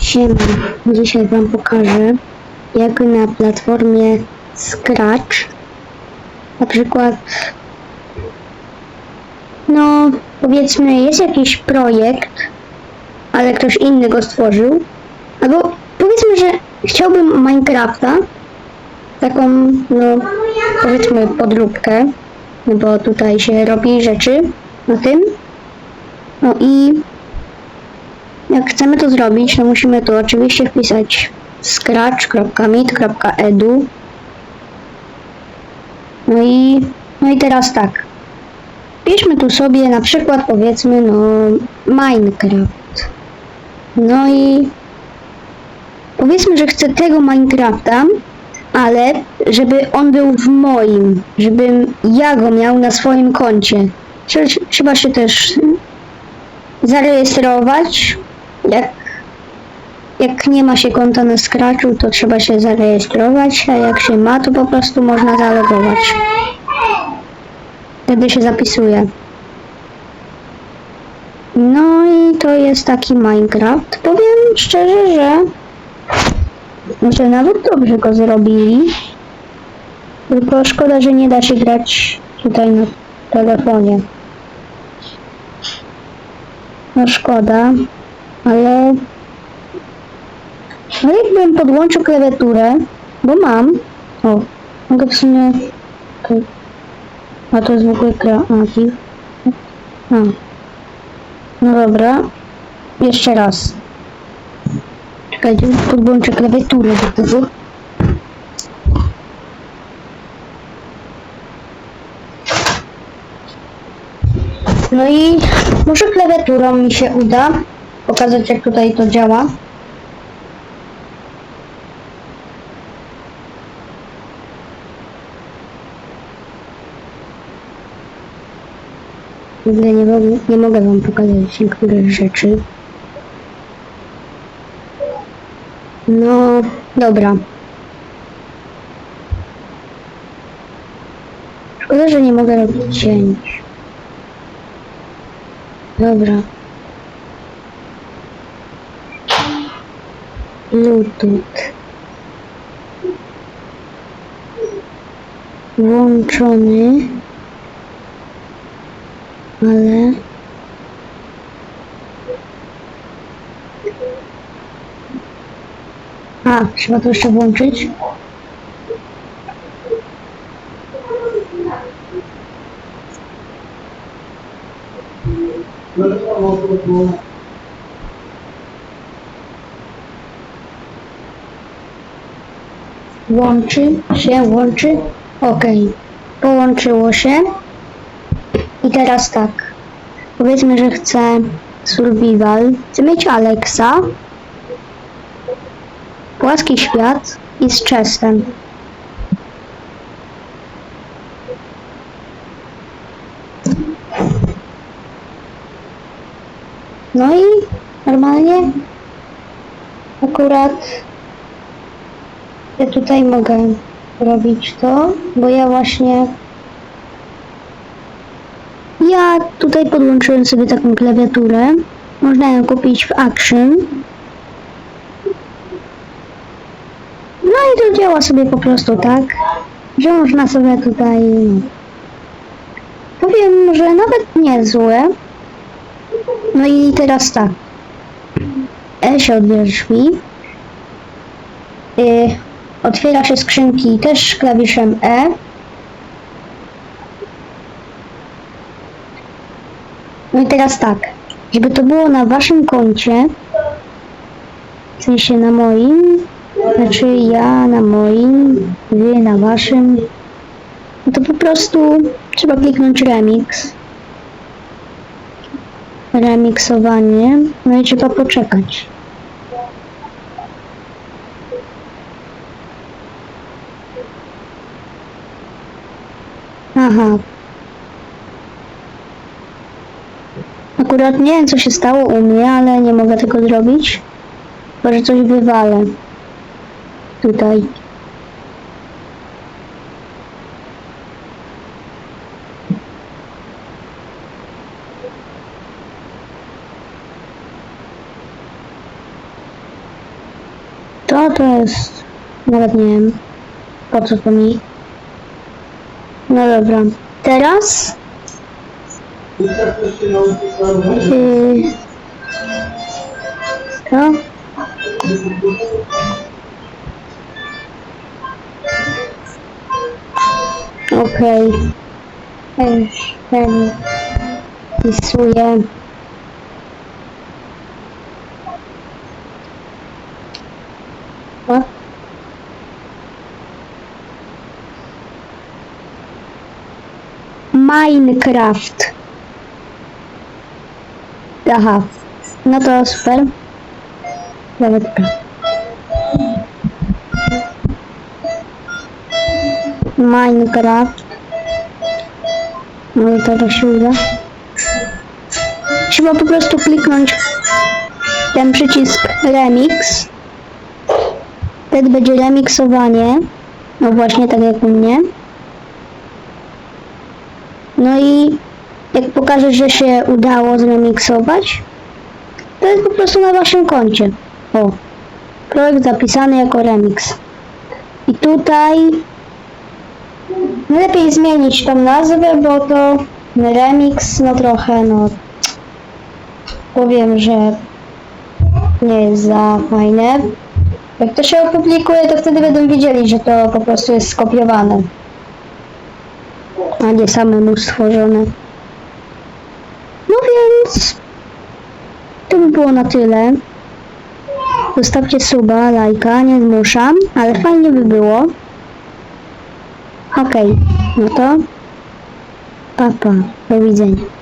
Siema, dzisiaj Wam pokażę, jak na platformie Scratch, na przykład, no powiedzmy jest jakiś projekt, ale ktoś inny go stworzył, albo powiedzmy, że chciałbym Minecrafta, taką, no powiedzmy podróbkę, no bo tutaj się robi rzeczy na tym, no i jak chcemy to zrobić, to musimy tu oczywiście wpisać scratch.mit.edu No i, no i teraz tak. Piszmy tu sobie na przykład powiedzmy no Minecraft. No i powiedzmy, że chcę tego Minecrafta, ale żeby on był w moim, żebym ja go miał na swoim koncie. Trze- Trzeba się też zarejestrować. Jak, jak nie ma się konta na Scratchu, to trzeba się zarejestrować, a jak się ma, to po prostu można zalogować. Wtedy się zapisuje. No i to jest taki Minecraft. Powiem szczerze, że że nawet dobrze go zrobili. Tylko szkoda, że nie da się grać tutaj na telefonie. No szkoda, ale... No jakbym podłączył klawiaturę, bo mam... O, mogę w sumie... okej. A to jest w ogóle kreatyw. A. No dobra. Jeszcze raz. Czekajcie, podłączę klawiaturę do tego. No i może klawiaturą mi się uda pokazać jak tutaj to działa. Ogóle nie, mogę- nie mogę wam pokazać niektórych rzeczy. No, dobra. Szkoda, że nie mogę robić cięć. Dobra. Bluetooth. Włączony. Ale... A, trzeba to jeszcze włączyć. Łączy się, łączy. Ok. Połączyło się. I teraz tak. Powiedzmy, że chcę survival. Chcę mieć Alexa. Płaski świat i z chestem. No i normalnie akurat ja tutaj mogę robić to, bo ja właśnie ja tutaj podłączyłem sobie taką klawiaturę. Można ją kupić w Action. No i to działa sobie po prostu tak, że można sobie tutaj... Powiem, że nawet niezłe. No i teraz tak. E się odbiera drzwi. Y, otwiera się skrzynki też klawiszem E. No i teraz tak. Żeby to było na waszym koncie, w sensie na moim, znaczy ja na moim, wy na waszym, no to po prostu trzeba kliknąć remix. Remiksowanie, no i trzeba poczekać. Aha. Akurat nie wiem co się stało u mnie, ale nie mogę tego zrobić. Chyba, że coś wywalę. Tutaj. To to jest... Nawet nie wiem. Po co to mi? No dobra. Teraz... Yy, to? Okej. Już ten wpisuję. Minecraft. Aha. No to super. Nawet Minecraft. No i teraz się uda. Trzeba po prostu kliknąć ten przycisk Remix. Wtedy będzie remiksowanie. No właśnie tak jak u mnie. No i jak pokaże, że się udało zremiksować, to jest po prostu na waszym koncie. O. Projekt zapisany jako remix. I tutaj lepiej zmienić tą nazwę, bo to remix, no trochę, no powiem, że nie jest za fajne. Jak to się opublikuje, to wtedy będą wiedzieli, że to po prostu jest skopiowane, a samemu stworzone. No więc to by było na tyle. Zostawcie suba, lajka, nie zmuszam, ale fajnie by było. Okej, no to papa, do widzenia.